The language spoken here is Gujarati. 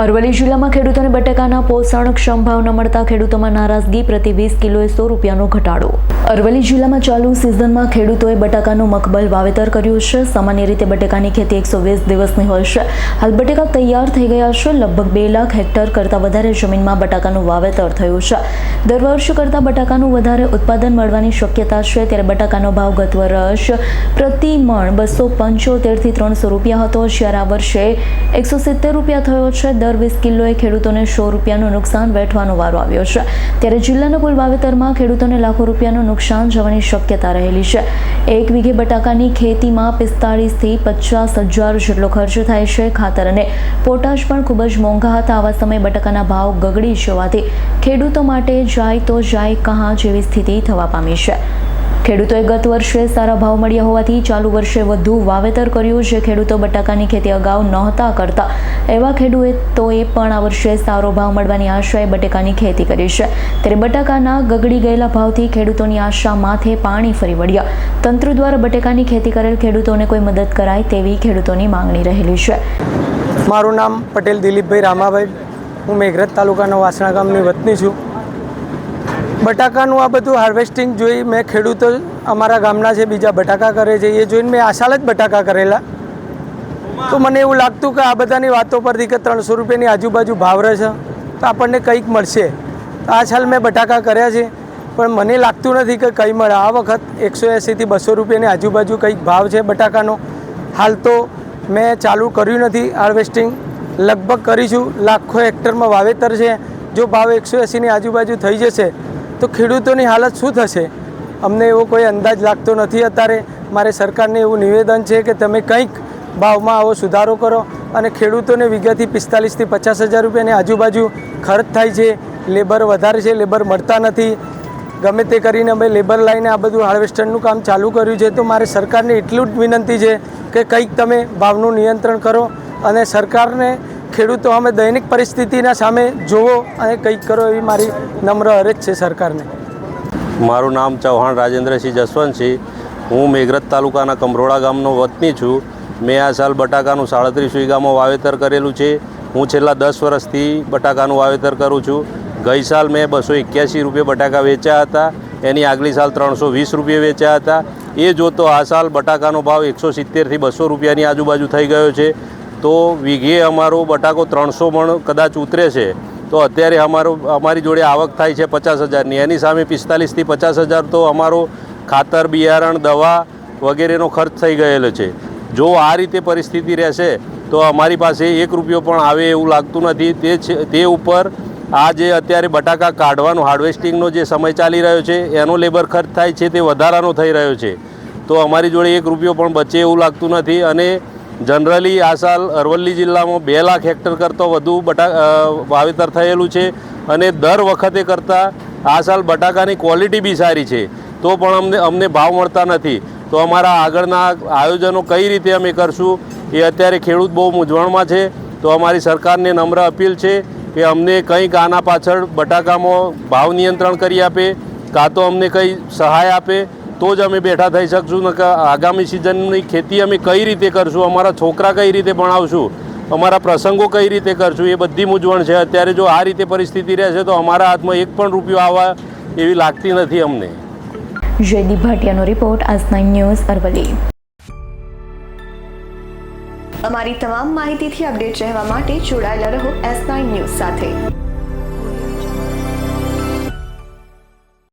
અરવલ્લી જિલ્લામાં ખેડૂતોને બટાકાના પોષણક્ષમ ભાવ ન મળતા ખેડૂતોમાં નારાજગી પ્રતિ વીસ કિલોએ સો રૂપિયાનો ઘટાડો. અરવલ્લી જિલ્લામાં ચાલુ સિઝનમાં ખેડૂતોએ બટાકાનું મકબલ વાવેતર કર્યું છે. સામાન્ય રીતે બટાકાની ખેતી એકસો વીસ દિવસની હોય છે. હાલ બટાકા તૈયાર થઈ ગયા છે. લગભગ બે લાખ હેક્ટર કરતાં વધારે જમીનમાં બટાકાનું વાવેતર થયું છે. દર વર્ષ કરતાં બટાકાનું વધારે ઉત્પાદન મળવાની શક્યતા છે, ત્યારે બટાકાનો ભાવ ગત વર્ષ પ્રતિ મણ બસો પંચોતેરથી ત્રણસો રૂપિયા હતો. જ્યારે આ વર્ષે એકસો સિત્તેર રૂપિયા થયો છે. દર વીસ કિલોએ ખેડૂતોને સો રૂપિયાનું નુકસાન વેઠવાનો વારો આવ્યો છે. ત્યારે જિલ્લાના કુલ વાવેતરમાં ખેડૂતોને લાખો રૂપિયાનું નુકસાન જવાની શક્યતા રહેલી છે. એક વીઘે બટાકાની ખેતીમાં પિસ્તાળીસથી પચાસ હજાર જેટલો ખર્ચ થાય છે ખાતર અને પોટાશ પણ ખૂબ જ મોંઘા હતા. આવા સમયે બટાકાના ભાવ ગગડી જવાથી ખેડૂતો માટે જાય તો જાય કહાં જેવી સ્થિતિ થવા પામી છે. ખેડૂતોએ ગત વર્ષે સારા ભાવ મળ્યા હોવાથી ચાલુ વર્ષે વધુ વાવેતર કર્યું છે ખેડૂતો બટાકાની ખેતી અગાઉ નહોતા કરતા. એવા ખેડૂતોએ પણ આ વર્ષે સારો ભાવ મળવાની આશાએ બટાકાની ખેતી કરી છે. ત્યારે બટાકાના ગગડી ગયેલા ભાવથી ખેડૂતોની આશા માથે પાણી ફરી વળ્યા. તંત્ર દ્વારા બટાકાની ખેતી કરેલ ખેડૂતોને કોઈ મદદ કરાય તેવી ખેડૂતોની માંગણી રહેલી છે. મારું નામ પટેલ દિલીપભાઈ રામાભાઈ. હું મેઘરજ તાલુકાનો વાસણા ગામની વતની છું. બટાકાનું આ બધું હાર્વેસ્ટિંગ જોઈ મેં ખેડૂતો અમારા ગામના છે, બીજા બટાકા કરે છે, એ જોઈને મેં આ સાલ જ બટાકા કરેલા. તો મને એવું લાગતું કે આ બધાની વાતો પરથી કે ત્રણસો રૂપિયાની આજુબાજુ ભાવ રહેશે, તો આપણને કંઈક મળશે. તો આ સાલ મેં બટાકા કર્યા છે, પણ મને લાગતું નથી કે કંઈ મળે. આ વખત એકસો એંસીથી બસો રૂપિયાની આજુબાજુ કંઈક ભાવ છે બટાકાનો. હાલ તો મેં ચાલુ કર્યું નથી હાર્વેસ્ટિંગ લગભગ કરીશું. લાખો હેક્ટરમાં વાવેતર છે. જો ભાવ એકસો એંસીની આજુબાજુ થઈ જશે તો ખેડૂતોની હાલત શું થશે? અમને એવો કોઈ અંદાજ લાગતો નથી અત્યારે. મારે સરકારને એવું નિવેદન છે કે તમે કંઈક ભાવમાં આવો, સુધારો કરો અને ખેડૂતોને વિગતથી પિસ્તાલીસથી પચાસ હજાર રૂપિયાની આજુબાજુ ખર્ચ થાય છે. લેબર વધારે છે, લેબર મળતા નથી. ગમે તે કરીને અમે લેબર લાઈને આ બધું હાર્વેસ્ટરનું કામ ચાલુ કર્યું છે, તો મારે સરકારને એટલું જ વિનંતી છે કે કંઈક તમે ભાવનું નિયંત્રણ કરો અને સરકારને ખેડૂતો, અમે દૈનિક પરિસ્થિતિના સામે જોવો અને કંઈક કરો એવી મારી નમ્ર અરજ છે સરકારને. મારું નામ ચૌહાણ રાજેન્દ્રસિંહ જસવંતસિંહ. હું મેઘરજ તાલુકાના કમરોડા ગામનો વતની છું. મેં આ સાલ બટાકાનું સાડત્રીસ વીઘામાં વાવેતર કરેલું છે. હું છેલ્લા દસ વર્ષથી બટાકાનું વાવેતર કરું છું. ગઈ સાલ મેં બસો એક્યાસી રૂપિયા બટાકા વેચ્યા હતા. એની આગલી સાલ ત્રણસો વીસ રૂપિયા વેચ્યા હતા. એ જોતો આ સાલ બટાકાનો ભાવ એકસો સિત્તેરથી બસો રૂપિયાની આજુબાજુ થઈ ગયો છે. તો વીઘે અમારો બટાકો ત્રણસો મણ કદાચ ઉતરે છે, તો અત્યારે અમારો, અમારી જોડે આવક થાય છે પચાસ હજારની. એની સામે પિસ્તાલીસથી પચાસ હજાર તો અમારો ખાતર, બિયારણ, દવા વગેરેનો ખર્ચ થઈ ગયેલો છે. જો આ રીતે પરિસ્થિતિ રહેશે, તો અમારી પાસે એક રૂપિયો પણ આવે એવું લાગતું નથી. તે છે, તે ઉપર આ જે અત્યારે બટાકા કાઢવાનો, હાર્વેસ્ટિંગનો જે સમય ચાલી રહ્યો છે, એનો લેબર ખર્ચ થાય છે તે વધારાનો થઈ રહ્યો છે. તો અમારી જોડે એક રૂપિયો પણ બચે એવું લાગતું નથી અને જનરલી આ સાલ અરવલ્લી જિલ્લામાં બે લાખ હેક્ટર કરતાં વધુ બટા વાવેતર થયેલું છે અને દર વખતે કરતાં આ સાલ બટાકાની ક્વોલિટી બી સારી છે. તો પણ અમને અમને ભાવ મળતા નથી. તો અમારા આગળના આયોજનો કઈ રીતે અમે કરશું એ અત્યારે ખેડૂત બહુ મૂંઝવણમાં છે. તો અમારી સરકારને નમ્ર અપીલ છે કે અમને કંઈક આના પાછળ બટાકામાં ભાવ નિયંત્રણ કરી આપે, કાં તો અમને કંઈ સહાય આપે તો જ અમે બેઠા થઈ શકશું ને આગામી સિઝનની ખેતી અમે કઈ રીતે કરશું અમારા છોકરા કઈ રીતે ભણાવશું અમારા પ્રસંગો કઈ રીતે કરશું એ બધી મૂંઝવણ છે. અત્યારે જો આ રીતે પરિસ્થિતિ રહેશે તો અમારા હાથમાં એક પણ રૂપિયો આવવા એવી લાગતી નથી અમને. જયદીપ ભાટિયાનો રિપોર્ટ આજ નાઇન ન્યૂઝ અરવલી અમારી તમામ માહિતીથી અપડેટ રહેવા માટે જોડાયેલા રહો એસ નાઇન ન્યૂઝ સાથે.